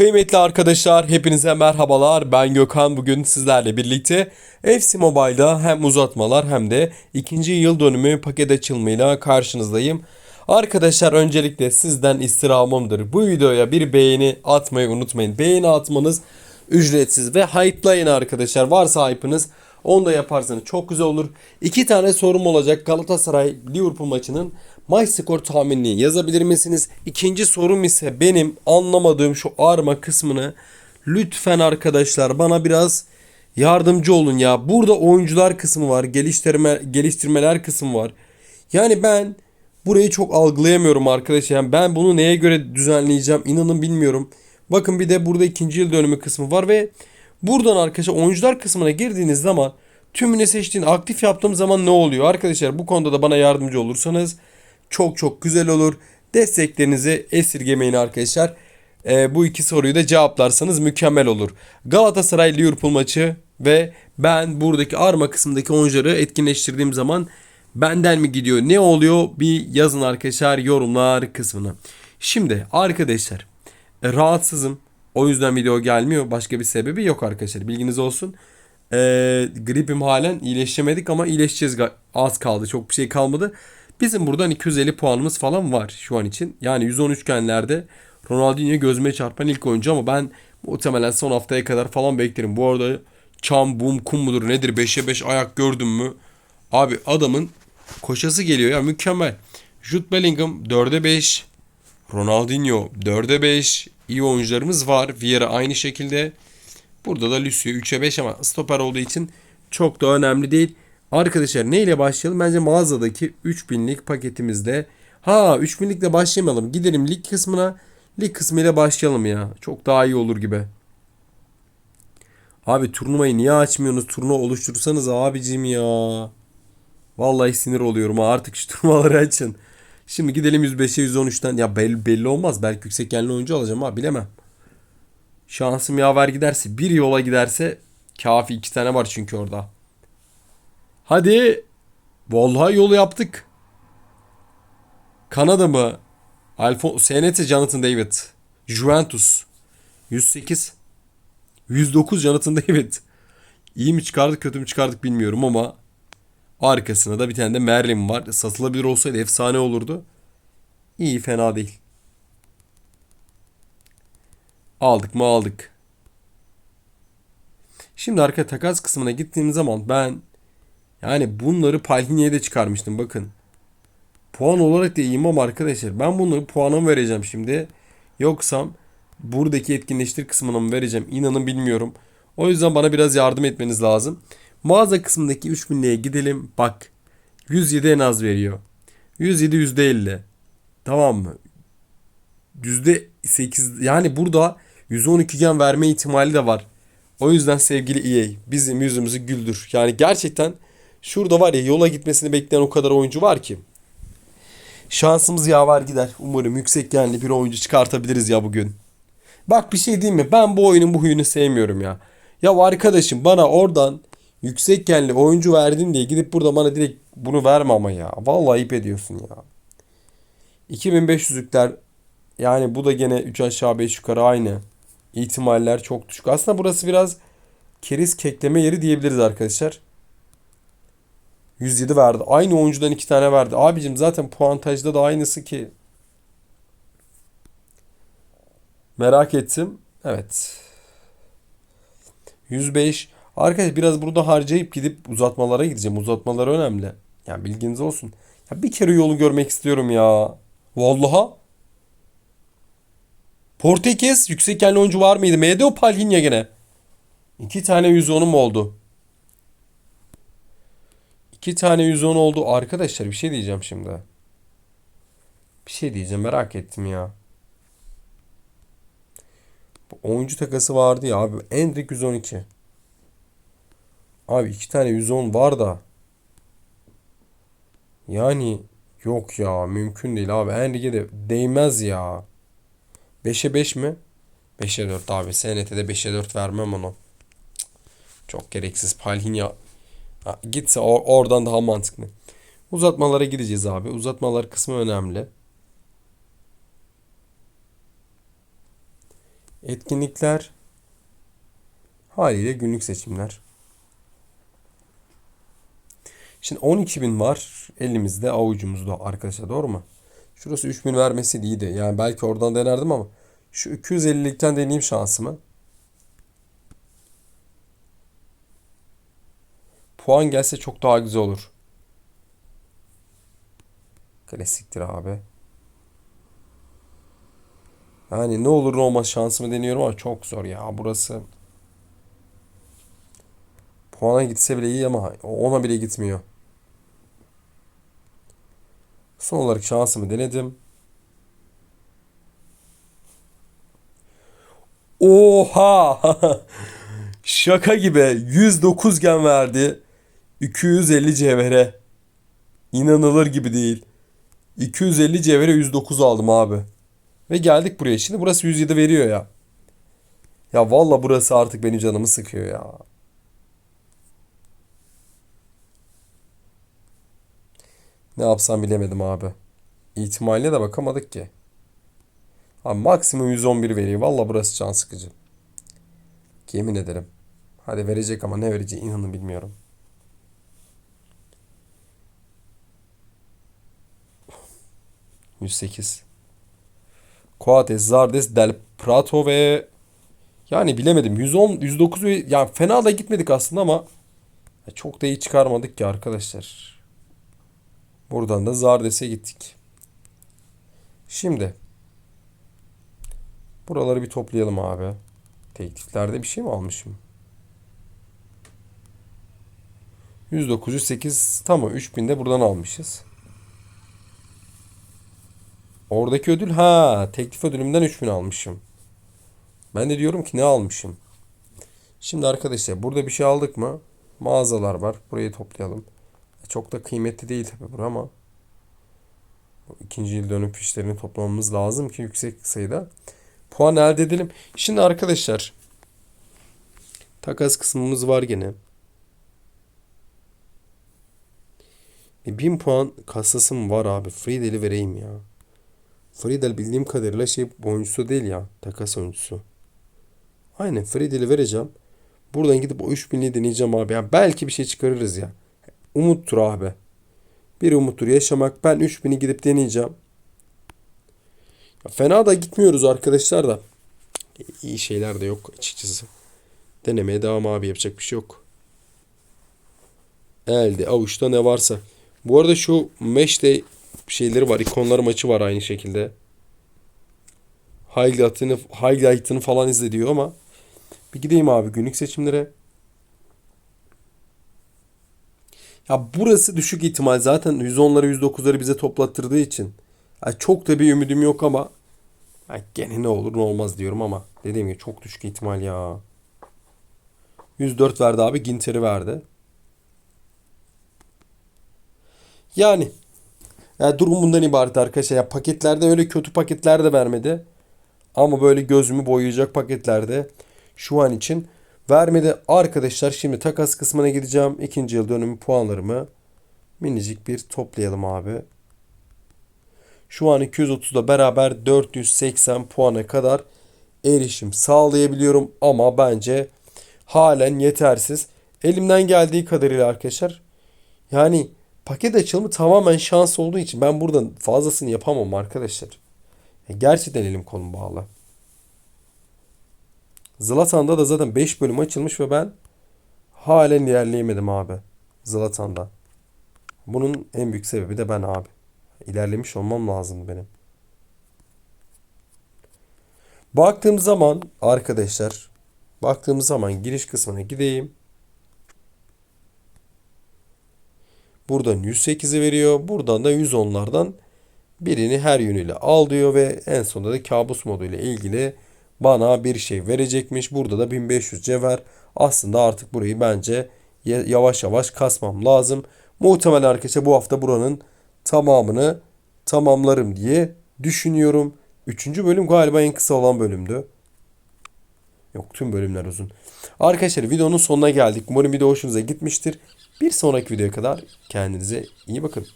Kıymetli arkadaşlar hepinize merhabalar. Ben Gökhan. Bugün sizlerle birlikte FC Mobile'da hem uzatmalar hem de ikinci yıl dönümü paket açılımıyla karşınızdayım. Arkadaşlar öncelikle sizden istirhamımdır. Bu videoya bir beğeni atmayı unutmayın. Beğeni atmanız ücretsiz ve hype'layın arkadaşlar. Varsa hype'ınız onu da yaparsanız çok güzel olur. İki tane sorum olacak Galatasaray Liverpool maçının maç skor tahminini yazabilir misiniz? İkinci sorum ise benim anlamadığım şu arma kısmını lütfen arkadaşlar bana biraz yardımcı olun ya. Burada oyuncular kısmı var, geliştirme geliştirmeler kısmı var. Yani ben burayı çok algılayamıyorum arkadaşlar. Yani ben bunu neye göre düzenleyeceğim inanın bilmiyorum. Bakın bir de burada ikinci yıl dönümü kısmı var ve buradan arkadaşlar oyuncular kısmına girdiğiniz zaman tümüne seçtiğin aktif yaptığım zaman ne oluyor? Arkadaşlar bu konuda da bana yardımcı olursanız çok çok güzel olur. Desteklerinizi esirgemeyin arkadaşlar. Ee, bu iki soruyu da cevaplarsanız mükemmel olur. Galatasaray Liverpool maçı ve ben buradaki arma kısmındaki oyuncuları etkinleştirdiğim zaman benden mi gidiyor ne oluyor bir yazın arkadaşlar yorumlar kısmına. Şimdi arkadaşlar e, rahatsızım. O yüzden video gelmiyor. Başka bir sebebi yok arkadaşlar. Bilginiz olsun. Ee, gripim halen iyileşemedik ama iyileşeceğiz. Az kaldı. Çok bir şey kalmadı. Bizim buradan 250 puanımız falan var şu an için. Yani 110 üçgenlerde Ronaldinho gözüme çarpan ilk oyuncu ama ben muhtemelen son haftaya kadar falan beklerim. Bu arada çam, bum, kum mudur nedir 5'e 5 ayak gördün mü? Abi adamın koşası geliyor ya mükemmel. Jude Bellingham 4'e 5. Ronaldinho 4'e 5. İyi oyuncularımız var. Vieira aynı şekilde. Burada da Lucio 3'e 5 ama stoper olduğu için çok da önemli değil. Arkadaşlar neyle başlayalım? Bence mağazadaki 3000'lik paketimizde. Ha 3000'likle başlamayalım. Gidelim lig kısmına. Lig kısmıyla başlayalım ya. Çok daha iyi olur gibi. Abi turnuvayı niye açmıyorsunuz? Turnuva oluştursanız abicim ya. Vallahi sinir oluyorum. Artık şu turnuvaları açın. Şimdi gidelim 105'e 113'ten. Ya belli, belli olmaz. Belki yüksek yerli oyuncu alacağım ha bilemem. Şansım yaver giderse bir yola giderse kafi iki tane var çünkü orada. Hadi. Vallahi yolu yaptık. Kanada mı? Alfon SNT Jonathan David. Juventus. 108. 109 Jonathan David. İyi mi çıkardık kötü mü çıkardık bilmiyorum ama arkasına da bir tane de Merlin var. Satılabilir olsaydı efsane olurdu. İyi fena değil. Aldık mı aldık. Şimdi arka takas kısmına gittiğim zaman ben yani bunları Palhini'ye de çıkarmıştım bakın. Puan olarak da ama arkadaşlar ben bunları puana mı vereceğim şimdi? Yoksam buradaki etkinleştir kısmına mı vereceğim? İnanın bilmiyorum. O yüzden bana biraz yardım etmeniz lazım. Mağaza kısmındaki 3000'liğe gidelim. Bak 107 en az veriyor. 107 %50. Tamam mı? %8 yani burada 112 gen verme ihtimali de var. O yüzden sevgili EA bizim yüzümüzü güldür. Yani gerçekten şurada var ya yola gitmesini bekleyen o kadar oyuncu var ki. Şansımız yaver gider. Umarım yüksek genli bir oyuncu çıkartabiliriz ya bugün. Bak bir şey diyeyim mi? Ben bu oyunun bu huyunu sevmiyorum ya. Ya arkadaşım bana oradan yüksek genli oyuncu verdin diye gidip burada bana direkt bunu verme ama ya. Vallahi ayıp ediyorsun ya. 2500'lükler yani bu da gene 3 aşağı 5 yukarı aynı. İhtimaller çok düşük. Aslında burası biraz keriz kekleme yeri diyebiliriz arkadaşlar. 107 verdi. Aynı oyuncudan 2 tane verdi. Abicim zaten puantajda da aynısı ki. Merak ettim. Evet. 105. Arkadaşlar biraz burada harcayıp gidip uzatmalara gideceğim. Uzatmalar önemli. Yani bilginiz olsun. Ya bir kere yolu görmek istiyorum ya. Vallaha. Portekiz yüksek yerli oyuncu var mıydı? Medeo Palhinha gene. İki tane 110'um oldu. İki tane 110 oldu. Arkadaşlar bir şey diyeceğim şimdi. Bir şey diyeceğim merak ettim ya. Bu oyuncu takası vardı ya abi. Endrick 112. Abi iki tane 110 var da. Yani yok ya mümkün değil abi. Enrique'e de değmez ya. 5'e 5 mi? 5'e 4 abi. SNT'de 5'e 4 vermem onu. Çok gereksiz. Palhinha Ha, gitse or- oradan daha mantıklı. Uzatmalara gideceğiz abi. Uzatmalar kısmı önemli. Etkinlikler. Haliyle günlük seçimler. Şimdi 12.000 var elimizde avucumuzda arkadaşlar doğru mu? Şurası 3000 vermesi iyiydi. Yani belki oradan denerdim ama şu 250'likten deneyeyim şansımı. Puan gelse çok daha güzel olur. Klasiktir abi. Yani ne olur ne olmaz şansımı deniyorum ama çok zor ya burası. Puana gitse bile iyi ama ona bile gitmiyor. Son olarak şansımı denedim. Oha! Şaka gibi 109 gen verdi. 250 cevhere. İnanılır gibi değil. 250 cevhere 109 aldım abi. Ve geldik buraya. Şimdi burası 107 veriyor ya. Ya valla burası artık benim canımı sıkıyor ya. Ne yapsam bilemedim abi. İhtimaline de bakamadık ki. Abi maksimum 111 veriyor. Valla burası can sıkıcı. Yemin ederim. Hadi verecek ama ne vereceği inanın bilmiyorum. ...108. Coates, Zardes, Del Prato ve... Yani bilemedim. 110, 109 ve... Yani fena da gitmedik aslında ama... Çok da iyi çıkarmadık ki arkadaşlar. Buradan da Zardes'e gittik. Şimdi buraları bir toplayalım abi. Tekliflerde bir şey mi almışım? 109, 108 tamam 3000 de buradan almışız. Oradaki ödül ha teklif ödülümden 3000 almışım. Ben de diyorum ki ne almışım? Şimdi arkadaşlar burada bir şey aldık mı? Mağazalar var. Burayı toplayalım. Çok da kıymetli değil tabi bura ama ikinci yıl dönüm fişlerini toplamamız lazım ki yüksek sayıda puan elde edelim. Şimdi arkadaşlar takas kısmımız var gene. E, 1000 puan kasasım var abi. Friedel'i vereyim ya. Friedel bildiğim kadarıyla şey oyuncusu değil ya. Takas oyuncusu. Aynen Friedel'i vereceğim. Buradan gidip o 3000'liği deneyeceğim abi. Yani belki bir şey çıkarırız ya. Umuttur abi. Bir umuttur yaşamak. Ben 3000'i gidip deneyeceğim. Ya fena da gitmiyoruz arkadaşlar da. İyi şeyler de yok açıkçası. Denemeye devam abi yapacak bir şey yok. Elde avuçta ne varsa. Bu arada şu mesh şeyleri var. ikonlar maçı var aynı şekilde. Highlight'ını, highlight'ını falan izle ama bir gideyim abi günlük seçimlere. Ya burası düşük ihtimal zaten 110'ları 109'ları bize toplattırdığı için. Ya çok da bir ümidim yok ama ya gene ne olur ne olmaz diyorum ama dediğim gibi çok düşük ihtimal ya. 104 verdi abi Ginter'i verdi. Yani ya durum bundan ibaret arkadaşlar. Ya paketlerde öyle kötü paketler de vermedi. Ama böyle gözümü boyayacak paketlerde şu an için vermedi. Arkadaşlar şimdi takas kısmına gideceğim. İkinci yıl dönümü puanlarımı minicik bir toplayalım abi. Şu an 230'da beraber 480 puana kadar erişim sağlayabiliyorum ama bence halen yetersiz. Elimden geldiği kadarıyla arkadaşlar yani paket açılımı tamamen şans olduğu için ben buradan fazlasını yapamam arkadaşlar. Gerçekten elim kolum bağlı. Zlatan'da da zaten 5 bölüm açılmış ve ben halen ilerleyemedim abi. Zlatan'da. Bunun en büyük sebebi de ben abi. İlerlemiş olmam lazım benim. Baktığım zaman arkadaşlar baktığımız zaman giriş kısmına gideyim. Buradan 108'i veriyor. Buradan da 110'lardan birini her yönüyle al diyor ve en sonunda da kabus modu ile ilgili bana bir şey verecekmiş. Burada da 1500 cevher. Aslında artık burayı bence yavaş yavaş kasmam lazım. Muhtemelen arkadaşlar bu hafta buranın tamamını tamamlarım diye düşünüyorum. Üçüncü bölüm galiba en kısa olan bölümdü. Yok tüm bölümler uzun. Arkadaşlar videonun sonuna geldik. Umarım video hoşunuza gitmiştir. Bir sonraki videoya kadar kendinize iyi bakın.